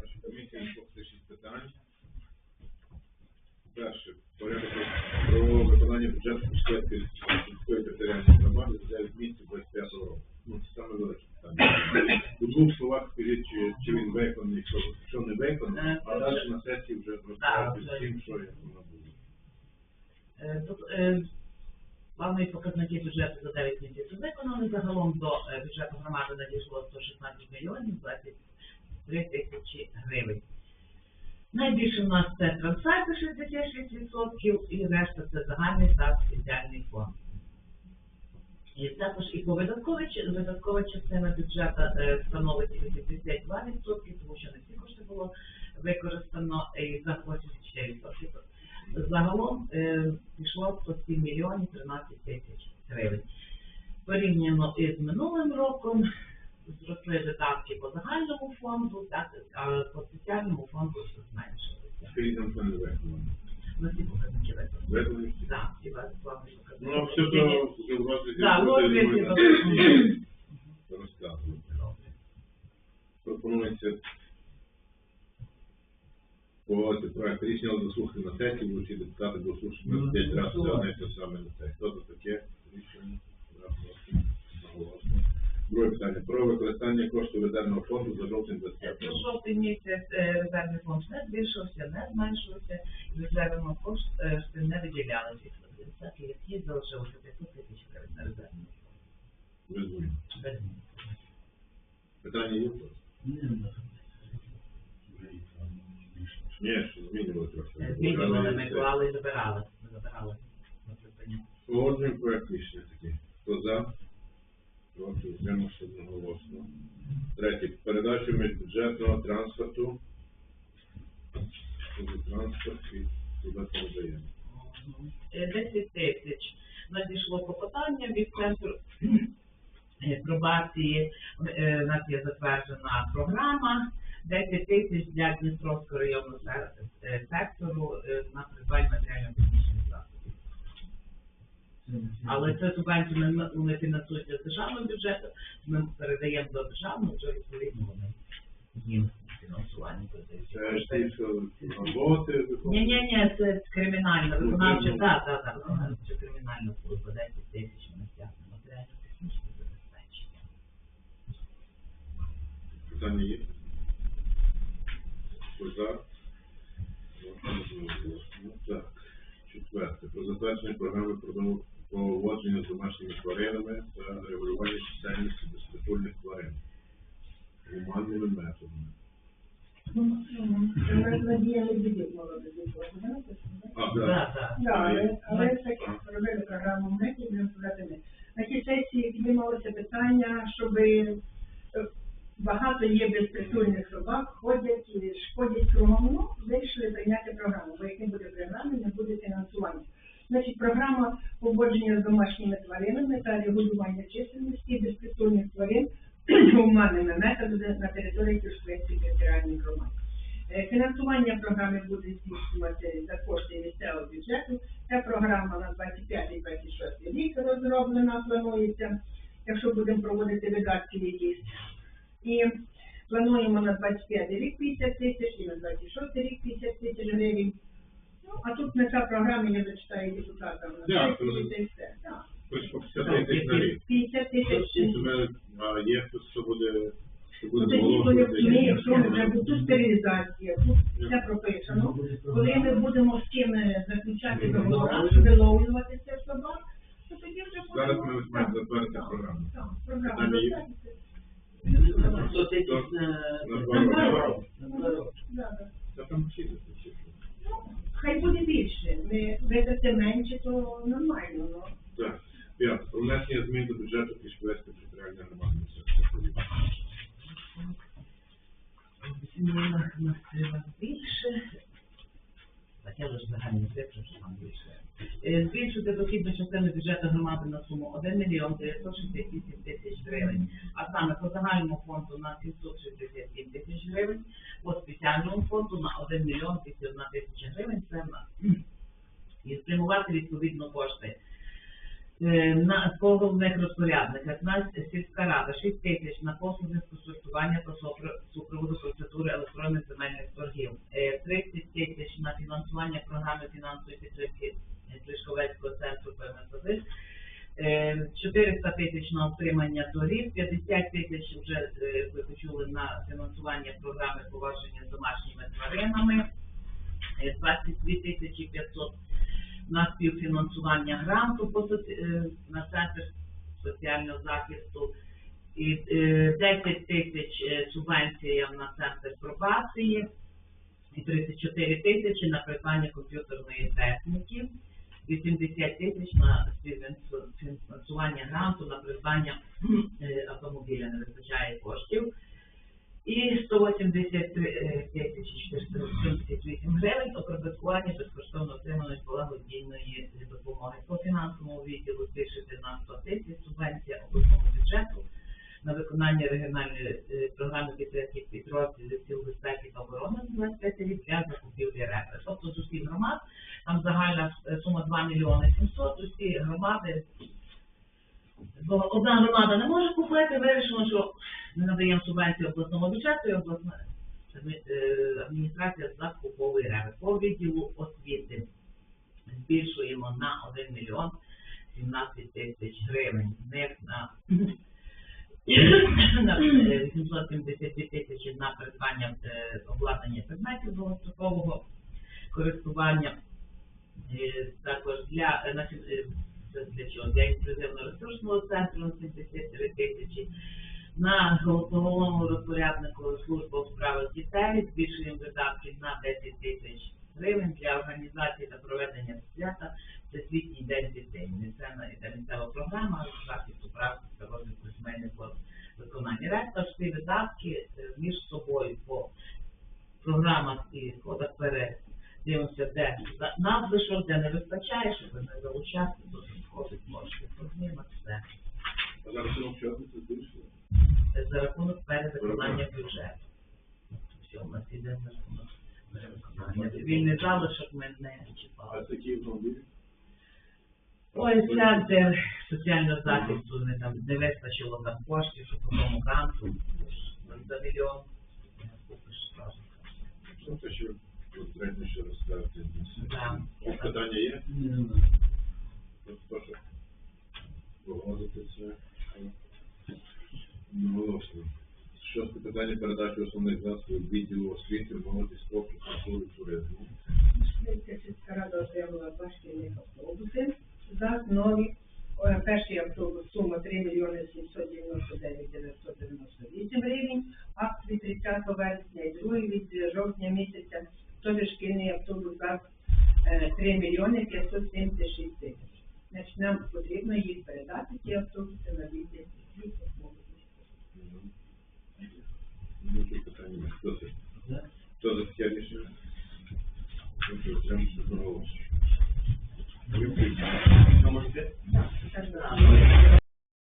Наші комісії слухати шість питань. Перше. Порядок про виконання бюджету Шведської сільської територіальної громади за 9 місяців 25 року. Ну, це саме велике питання. У двох словах скажіть, чи, чи він виконаний, що, що не виконаний, Е, а це далі вже- на сесії вже Так, розповідати вже. всім, що як воно буде. Е, е, планові показники бюджету за 9 місяців виконані. Загалом до е, бюджету громади надійшло 116 мільйонів 23 тисячі гривень. Найбільше в нас це трансферти 66% і решта це загальний та спеціальний фонд. І також і по видатковій видаткова частина бюджету е, становить 82%, тому що не всі кошти було використано і за 84%. Загалом е, пішло 107 мільйонів 13 тисяч гривень. Порівняно із минулим роком зросли видатки по загальному фонду, так, а по спеціальному фонду зменшилися. Скажіть нам, що не виконано. На всі показники виконані. Так, всі вас показники. Ну, все то вже в розгляді Так, буде, погодити проект рішення, але заслухати на сесії, всі депутати дослухали Ну, на 5 разів одне й саме на сесії. Хто за таке рішення? Друге питання. Про використання коштів резервного фонду за жовтень 25 Це року. жовтий місяць е, резервний фонд не збільшився, не зменшився, резервного кошти не виділялися. Так, і які залишилося 500 тисяч гривень на резервний фонд. Без змін. Без змін. Питання є? Ні, що змінювали трохи. Е, Змінювали, ми клали і забирали. Ми забирали на придбання. Погоджуємо проект рішення такий. Хто за? Проти утримався одноголосно. Третє. Передачу міжбюджетного транспорту. Транспорт і туди передаємо. Е, 10 тисяч надійшло попитання від центру е, пробації. Е, У нас є затверджена програма. 10 тисяч для Дністровського районного е, сектору е, на придбання матеріально-технічних засобів. Але це субвенції ми- вони фінансуються з державного бюджету, ми передаємо до державного, вже відповідно вони їм фінансування передають. Роботи Ні, ні, ні, це кримінальна Ну, виконавча, так, так, так, виконавча кримінальна служба, 10 тисяч на стягнення матеріально технічне забезпечення. Питання є? Хто за? Ну, Так. Четверте. Про затвердження програми продову- поводження з домашніми тваринами та регулювання чисельності безпритульних тварин. Гуманними методами. Але, Ну, але так робили програму МЕК і будемо сказати ми. На цій сесії піднімалося питання, щоб е, багато є безпритульних собак, ходять і шкодять кругом. Ну, вирішили прийняти програму, бо як не буде програми, не буде фінансування. Значить, програма поводження з домашніми тваринами та регулювання чисельності безпритульних тварин гуманними методами на території Кіршвецької територіальної громади. Е, Фінансування програми буде здійснювати за кошти місцевого бюджету. Ця програма на 25-26 рік розроблена, планується, якщо будемо проводити видатки якісь. І плануємо на 25 рік 50 тисяч і на 26 рік 50 тисяч гривень. Ну, а тут на ця програма, я зачитаю депутатам сесії, це- це все. Так. Хоч по 50 тисяч на рік. 50 тисяч. Це а є хтось, хто буде, що буде Ну, Тоді, коли ми, якщо ми вже тут стерилізація, тут все прописано, коли ми будемо з ким е, заключати договори, виловлювати цих собак, то тоді вже Зараз будемо- ми маємо Так, затвердити так, програму. так, Питання є? Сто тисяч на... На два роки. Та там? Ну, Хай буде більше. Ми видати менше, то нормально. Ну. Так. Про внесення змін до бюджету Кишпецької територіальної громади. Змінах на силах більше. Таке лише загальні цифри, що там більше. Е, Збільшити дохідну частину бюджету громади на суму 1 мільйон 968 тисяч гривень, а саме по загальному фонду на 767 тисяч гривень, по спеціальному фонду на 1 мільйон 51 тисяча гривень. Це в нас. і спрямувати відповідно кошти На по головних розпорядниках. На сільська рада 6 тисяч на послуги з консультування та супро- супроводу процедури електронних земельних торгів, Е, 30 тисяч на фінансування програми фінансової підтримки е, Клишковецького центру Е, 400 тисяч на отримання торгів, 50 тисяч вже е, ви почули на фінансування програми поваження з домашніми тваринами, е, 22 тисячі 500 на співфінансування гранту е, на центр соціального захисту і е, 10 тисяч е, субвенція на центр пробації і 34 тисячі на придбання комп'ютерної техніки, 80 тисяч на співфінансування гранту на придбання е, автомобіля, не вистачає коштів. І 183 е, тисячі 478 гривень оподаткування безкоштовно отриманої благодійної допомоги. По фінансовому відділу збільшити на 100 тисяч субвенція обласному бюджету на виконання регіональної е, програми підтримки підрозділів сил безпеки та оборони на 25 рік для закупівлі репри. Тобто з усіх громад, там загальна е, сума 2 мільйони 700, усі громади Бо одна громада не може купити, вирішено, що ми надаємо субвенцію обласному бюджету і обласна е, адміністрація закуповує реви. По відділу освіти збільшуємо на 1 мільйон 17 тисяч гривень. З них на, на е, 872 тисячі на придбання е, обладнання предметів довгострокового користування. Е, Також для е, е, для? Для інклюзивно-ресурсного центру на 73 тисячі. На головному розпоряднику служби у справах дітей збільшуємо видатки на 10 тисяч гривень для організації та проведення свята Всесвітній день дітей. Та місцева програма захисту прав та розвитку сімейних виконання. Решта ж ці видатки е, між собою по програмах і ходах вперед дивимося, де за- надлишок, де не вистачає, щоб не залучати до входить кошти. Програма все. За рахунок перевиконання бюджету. Все, у нас іде за рахунок перевиконання. Вільний залишок ми не А чіпали. це які автомобілі? Ой, центр соціального захисту не там не вистачило там коштів, щоб по тому гранту за мільйон. Купиш сразу. Ну, це ще потрібно ще розказати. Питання є? Ні, От Прошу. Погодити питання передачі основних засобів відділу освіти, молоді, спорту, культури, туризму. Сільська рада отримала два шкільних. За нові е, перший автобус сума 3 мільйони 799 998 гривень, акт від 30 вересня і другий від жовтня місяця, теж шкільний автобус за е, 3 мільйони 576 тисяч. Значить, нам потрібно їх передати, ці автобуси на відділ освіти, молоді. Ну, тут